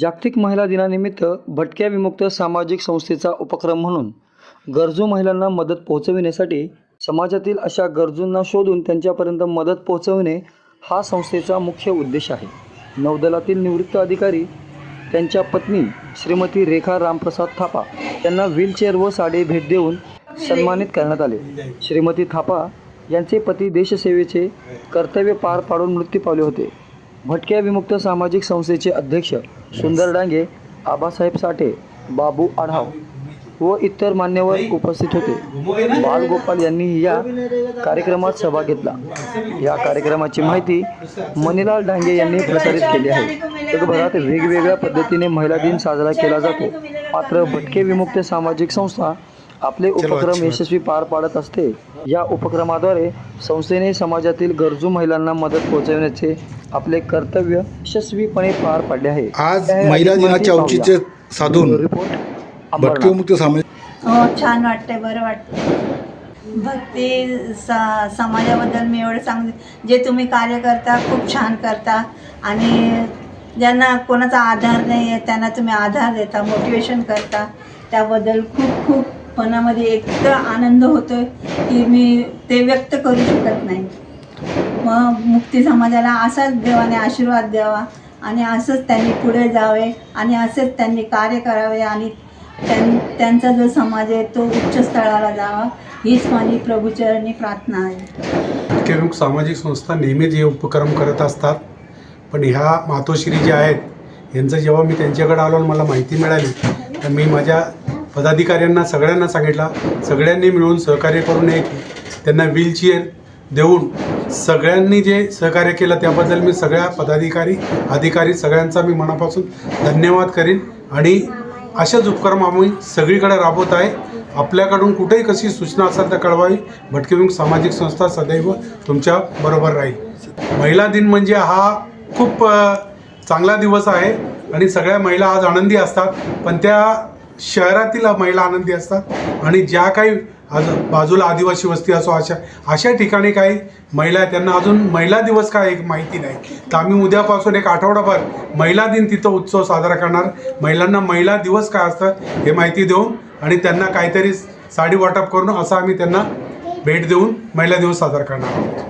जागतिक महिला दिनानिमित्त भटक्या विमुक्त सामाजिक संस्थेचा उपक्रम म्हणून गरजू महिलांना मदत पोहोचविण्यासाठी समाजातील अशा गरजूंना शोधून त्यांच्यापर्यंत मदत पोहोचविणे हा संस्थेचा मुख्य उद्देश आहे. नौदलातील निवृत्त अधिकारी त्यांच्या पत्नी श्रीमती रेखा रामप्रसाद थापा यांना व्हीलचेअर व साडी भेट देऊन सन्मानित करण्यात आले. श्रीमती थापा यांचे पती देशसेवेचे कर्तव्य पार पाडून मृत्यू पावले होते. भटक्या विमुक्त सामाजिक संस्थेचे अध्यक्ष सुंदर डांगे आबासाहेब साठे बाबू आढाव व इतर मान्यवर उपस्थित होते. बालगोपाल यांनी या कार्यक्रमात सहभाग घेतला. या कार्यक्रमाची माहिती मनीलाल डांगे यांनी प्रसारित केली आहे. जगभरात वेगवेगळ्या पद्धतीने महिला दिन साजरा केला जातो. मात्र भटके विमुक्त सामाजिक संस्था आपले उपक्रम यशस्वी पार पाडत असते. या उपक्रमाद्वारे संस्थेने समाजातील गरजू महिलांना मदत पोहोचवण्याचे आपले कर्तव्य यशस्वीपणे पार पाडले आहे. आज महिला दिनाचे औचित्य. साधून रिपोर्ट भटके अंबरनाथ. मुक्त सामाजिक हो छान वाटतंय बरं वाटतं भक्ती सा समाजाबद्दल मी एवढं सांगते. जे तुम्ही कार्य करता खूप छान करता. आणि ज्यांना कोणाचा आधार नाही आहे त्यांना तुम्ही आधार देता मोटिवेशन करता. त्याबद्दल खूप खूप मनामध्ये इतकं आनंद होतो की मी ते व्यक्त करू शकत नाही. मग मुक्ती समाजाला असाच देवाने आशीर्वाद द्यावा आणि असंच त्यांनी पुढे जावे आणि असेच त्यांनी कार्य करावे आणि त्यां त्यांचा जो समाज आहे तो उच्च स्थळाला जावा. हीच माझी प्रभूचरणी प्रार्थना आहे. मुख्यप्रमुख सामाजिक संस्था नेहमीच हे उपक्रम करत असतात. पण ह्या मातोश्री ज्या आहेत यांचं जेव्हा मी त्यांच्याकडे आलो आणि मला माहिती मिळाली तर मी माझ्या पदाधिकाऱ्यांना सगळ्यांना सांगितला. सगळ्यांनी मिळून सहकार्य करून एक त्यांना व्हीलचेअर देऊन सगळ्यांनी जे सहकार्य केलं त्याबद्दल मी सगळ्या पदाधिकारी अधिकारी सगळ्यांचा मी मनापासून धन्यवाद करीन. आणि अशाच उपक्रम आम्ही सगळीकडे राबवत आहे. आपल्याकडून कुठेही कशी सूचना असेल तर कळवावी. भटकेविंग सामाजिक संस्था सदैव तुमच्या बरोबर राहील. महिला दिन म्हणजे हा खूप चांगला दिवस आहे. आणि सगळ्या महिला आज आनंदी असतात. पण त्या शहरातील महिला आनंदी असतात आणि ज्या काही आज बाजूला आदिवासी वस्ती असो अशा अशा ठिकाणी काही महिला आहेत. त्यांना अजून महिला दिवस काय एक माहिती नाही. तर आम्ही उद्यापासून एक आठवडाभर महिला दिन तिथं उत्सव साजरा करणार. महिलांना महिला दिवस काय असतं हे माहिती देऊन आणि त्यांना काहीतरी साडी वाटप करून असं आम्ही त्यांना भेट देऊन महिला दिवस साजरा करणार आहोत.